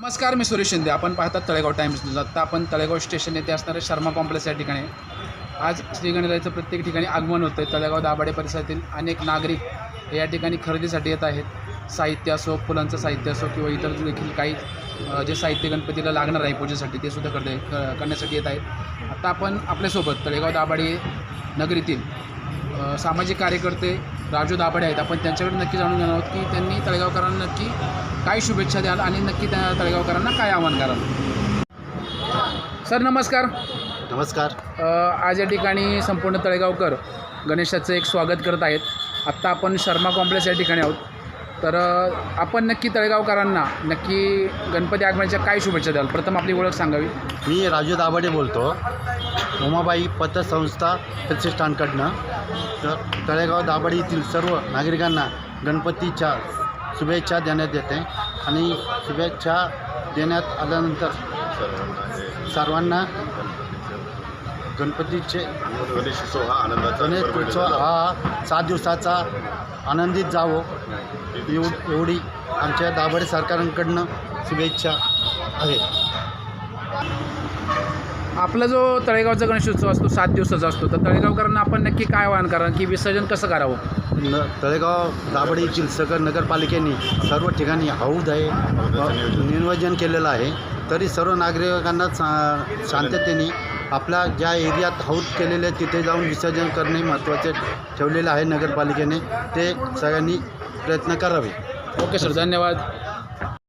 नमस्कार मी सुरेश शिंदे. आपण पाहतात तळेगाव टाइम्स न्यूज. आत्ता आपण तळेगाव स्टेशन येथे असणारे शर्मा कॉम्प्लेक्स या ठिकाणी. आज श्रीगणरायाचं प्रत्येक ठिकाणी आगमन होतं आहे तळेगाव दाभाडे परिसरातील अनेक नागरिक हे या ठिकाणी खरेदीसाठी येत आहेत. साहित्य असो फुलांचं साहित्य असो किंवा इतर देखील काही जे साहित्य गणपतीला लागणार आहे पूजेसाठी ते सुद्धा करते क- करण्यासाठी येत आहेत. आता आपण आपल्यासोबत तळेगाव दाभाडे नगरीतील सामाजिक कार्यकर्ते राजू दाभाडे आहेत. आपण त्यांच्याकडे नक्की जाणून घेणार आहोत की त्यांनी तळेगावकरांना नक्की काय शुभेच्छा द्याल आणि नक्की त्या तळेगावकरांना काय आवाहन कराल. सर नमस्कार. नमस्कार. आज या ठिकाणी संपूर्ण तळेगावकर गणेशाचं एक स्वागत करत आहेत. आत्ता आपण शर्मा कॉम्प्लेक्स या ठिकाणी आहोत. तर आपण नक्की तळेगावकरांना नक्की गणपती आगमनाच्या काय शुभेच्छा द्याल? प्रथम आपली ओळख सांगावी. मी राजू दाभाडे बोलतो. उमाबाई पतसंस्था प्रतिष्ठानकडनं. तर तळेगाव दाभाडे येथील सर्व नागरिकांना गणपतीच्या शुभेच्छा देण्यात येते. आणि शुभेच्छा देण्यात आल्यानंतर सर्वांना गणपतीचे गणेशोत्सव हा आनंदाचा गणेशोत्सव हा सात दिवसाचा आनंदित जावो. एव एवढी आमच्या दाभाडे सरकारांकडनं शुभेच्छा आहे. आपला जो तळेगावचा गणेशोत्सव असतो सात दिवसाचा असतो तर तळेगावकरांना आपण नक्की काय आवाहन करा की विसर्जन कसं करावं? न तळेगाव दाभाडे येथील सगर नगरपालिकेने सर्व ठिकाणी हौद आहे नियोजन केलेलं आहे. तरी सर्व नागरिकांना सा शांततेने आपल्या ज्या एरियात हौद केलेले आहे तिथे जाऊन विसर्जन करणे महत्त्वाचे ठेवलेलं आहे नगरपालिकेने. ते सगळ्यांनी प्रयत्न करावे. ओके सर धन्यवाद.